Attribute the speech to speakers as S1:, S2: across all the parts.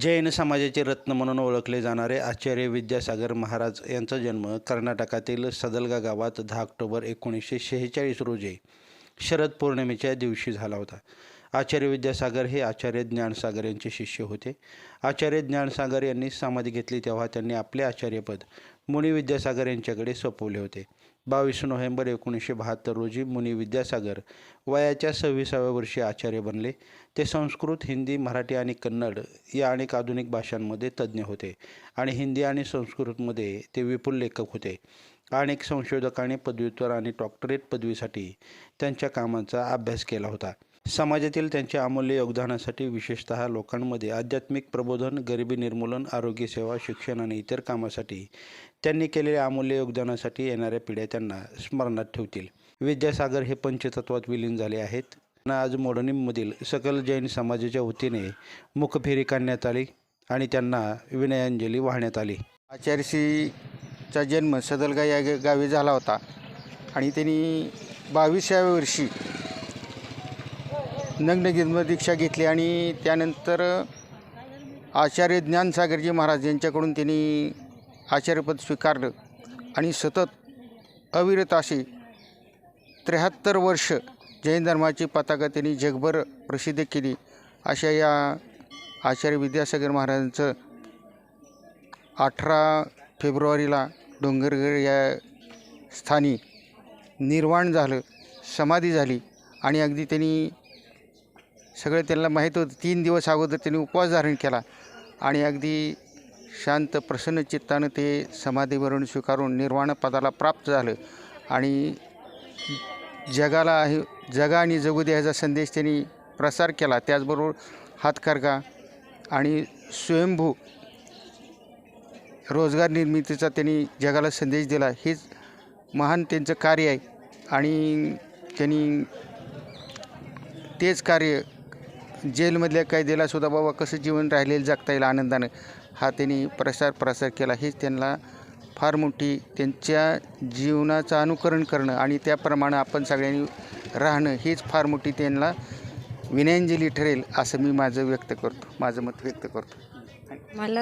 S1: जैन समाजाचे रत्न म्हणून ओळखले जाणारे आचार्य विद्यासागर महाराज यांचा जन्म कर्नाटकातील सदलगा गावात दहा ऑक्टोबर एकोणीसशे शेहेचाळीस रोजी शरद पौर्णिमेच्या दिवशी झाला होता. आचार्य विद्यासागर हे आचार्य ज्ञानसागर यांचे शिष्य होते. आचार्य ज्ञानसागर यांनी समाधी घेतली तेव्हा त्यांनी आपले आचार्यपद मुनी विद्यासागर यांच्याकडे सोपवले होते. बावीस नोव्हेंबर एकोणीसशे बहात्तर रोजी मुनी विद्यासागर वयाच्या सव्वीसाव्या वर्षी आचार्य बनले. ते संस्कृत हिंदी मराठी आणि कन्नड या अनेक आधुनिक भाषांमध्ये तज्ज्ञ होते आणि हिंदी आणि संस्कृतमध्ये ते विपुल लेखक होते. अनेक संशोधकांनी पदव्युत्तर आणि डॉक्टरेट पदवीसाठी त्यांच्या कामांचा अभ्यास केला होता. समाजातील त्यांच्या अमूल्य योगदानासाठी विशेषतः लोकांमध्ये आध्यात्मिक प्रबोधन गरिबी निर्मूलन आरोग्यसेवा शिक्षण आणि इतर कामासाठी त्यांनी केलेल्या अमूल्य योगदानासाठी येणाऱ्या पिढ्या त्यांना स्मरणात ठेवतील. विद्यासागर हे पंचतत्वात विलीन झाले आहेत. त्यांना आज मोडणीमधील सकल जैन समाजाच्या वतीने मुखफेरी काढण्यात आली आणि त्यांना विनयांजली वाहण्यात आली.
S2: आचार्यश्रीचा जन्म सदलगा या गावी झाला होता आणि त्यांनी बावीसाव्या वर्षी नग्न दीक्षा घेतली आणि त्यानंतर आचार्य ज्ञानसागरजी महाराज यांच्याकडून त्यांनी आचार्यपद स्वीकारलं आणि सतत अविरत अशी त्र्याहत्तर वर्ष जैन धर्माची पताका त्यांनी जगभर प्रसिद्ध केली. अशा या आचार्य विद्यासागर महाराजांचं अठरा फेब्रुवारीला डोंगरगड या स्थानी निर्वाण झालं समाधी झाली आणि अगदी त्यांनी सगळं त्यांना माहीत होतं. तीन दिवस अगोदर त्यांनी उपवास धारण केला. आणि अगदी शांत प्रसन्न चित्तानं ते समाधीवरून स्वीकारून निर्वाण पदाला प्राप्त झालं. आणि जगाला आहे जगा आणि जगू द्यायचा ह्याचा संदेश त्यांनी प्रसार केला. त्याचबरोबर हातकरगा आणि स्वयंभू रोजगार निर्मितीचा त्यांनी जगाला संदेश दिला. हेच महान त्यांचं कार्य आहे. आणि त्यांनी तेच कार्य जेलमधल्या कैद्याला सुद्धा बाबा कसं जीवन राहिलेलं जगता येईल आनंदानं हा त्यांनी प्रसार प्रसार केला. हेच त्यांना फार मोठी त्यांच्या जीवनाचं अनुकरण करणं आणि त्याप्रमाणे आपण सगळ्यांनी राहणं हेच फार मोठी त्यांना विनयांजली ठरेल असं मी माझं व्यक्त करतो माझं मत व्यक्त करतो.
S3: मला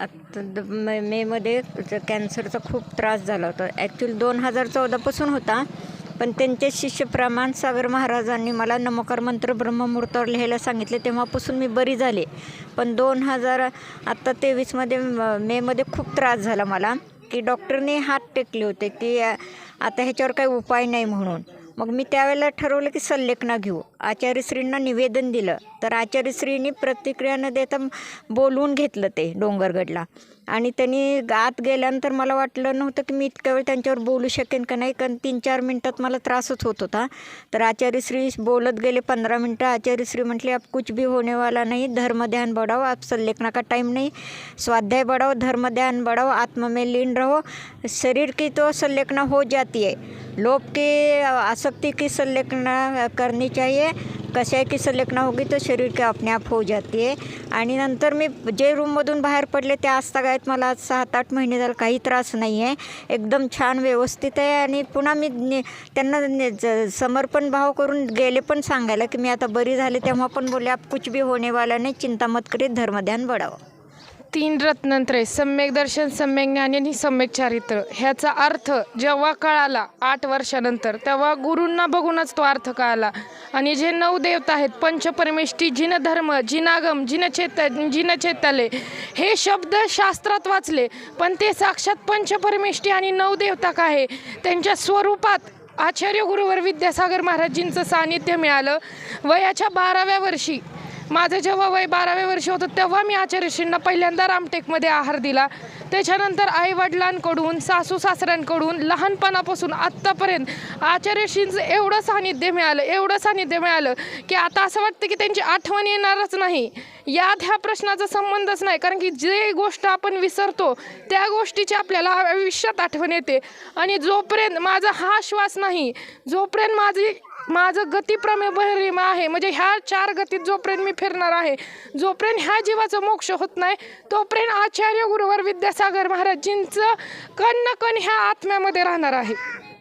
S3: आत्ता द- मे मेमध्ये कॅन्सरचा खूप त्रास झाला होता. ॲक्च्युली दोन हजार चौदापासून होता. पण त्यांचे शिष्य प्रमाण सागर महाराजांनी मला नमोकार मंत्र ब्रह्ममुहूर्तावर लिहायला सांगितले तेव्हापासून मी बरी झाले. पण दोन हजार आत्ता तेवीसमध्ये मेमध्ये खूप त्रास झाला मला की डॉक्टरने हात टेकले होते की आता ह्याच्यावर काही उपाय नाही म्हणून. मग मी त्यावेळेला ठरवलं की संलेखना घेऊ. आचार्यश्रींना निवेदन दिलं. तर आचार्यश्रींनी प्रतिक्रिया न देता बोलवून घेतलं ते डोंगरगडला. आणि त्यांनी आत गेल्यानंतर मला वाटलं नव्हतं की मी इतक्या वेळ त्यांच्यावर बोलू शकेन का नाही. कारण तीन चार मिनटात मला त्रासच होत होता. तर आचार्यश्री बोलत गेले पंधरा मिनटं. आचार्यश्री म्हटले आप कुछ भी होने वाला नाही. धर्मध्यान बढ़ाओ. आप संलेखना का टाइम नाही. स्वाध्याय बढ़ाओ. धर्मध्यान बढ़ाओ. आत्मा में लीन रहो. शरीर की तो संलेखना हो जाती है. लोभ की आसक्ति की संलेखना करनी चाहिए कशाय की संलेखना होगी तो शरीर के अपने आप हो जाती है। आणि नंतर मी जे रूममधून बाहेर पडले त्या आजतागायत मला आज सात आठ महिने झाला काही त्रास नाही आहे. एकदम छान व्यवस्थित आहे आणि पुन्हा मी ने- त्यांना ने- ज- समर्पण भाव करून गेले पण सांगायला की मी आता बरी झाले तेव्हा पण बोलले आप कुछ भी होने वाला नाही चिंता मत करीत धर्मध्यान बढावं
S4: तीन रत्नंत्रे सम्यक दर्शन सम्यक ज्ञान आणि सम्यक चारित्र. ह्याचा अर्थ जेव्हा कळाला आठ वर्षानंतर तेव्हा गुरूंना बघूनच तो अर्थ कळाला. आणि जे नऊ देवता आहेत पंचपरमेष्ठी जिन धर्म जिनागम जिनचेत जिनचेतले हे शब्द शास्त्रात वाचले. पण ते साक्षात पंचपरमेष्ठी आणि नऊ देवता का आहे? त्यांच्या स्वरूपात आचार्य गुरुवर विद्यासागर महाराजींचं सानिध्य मिळालं. वयाच्या बाराव्या वर्षी माझं जेव्हा वय बाराव्या वर्षी होतं तेव्हा मी आचार्यश्रींना पहिल्यांदा रामटेकमध्ये आहार दिला. त्याच्यानंतर आईवडिलांकडून सासू सासऱ्यांकडून लहानपणापासून आत्तापर्यंत आचार्यश्रींचं एवढं सानिध्य मिळालं एवढं सानिध्य मिळालं की आता असं वाटतं की त्यांची आठवण येणारच नाही. यात ह्या प्रश्नाचा संबंधच नाही कारण की जे गोष्ट आपण विसरतो त्या गोष्टीची आपल्याला आयुष्यात आठवण येते. आणि जोपर्यंत माझा हा श्वास नाही जोपर्यंत माझी माझं गतिप्रमेय आहे. म्हणजे ह्या चार गतीत जोपर्यंत मी फिरणार आहे जोपर्यंत ह्या जीवाचं मोक्ष होत नाही तोपर्यंत आचार्य गुरुवर विद्यासागर महाराजींचं कण न कण ह्या आत्म्यामध्ये राहणार आहे.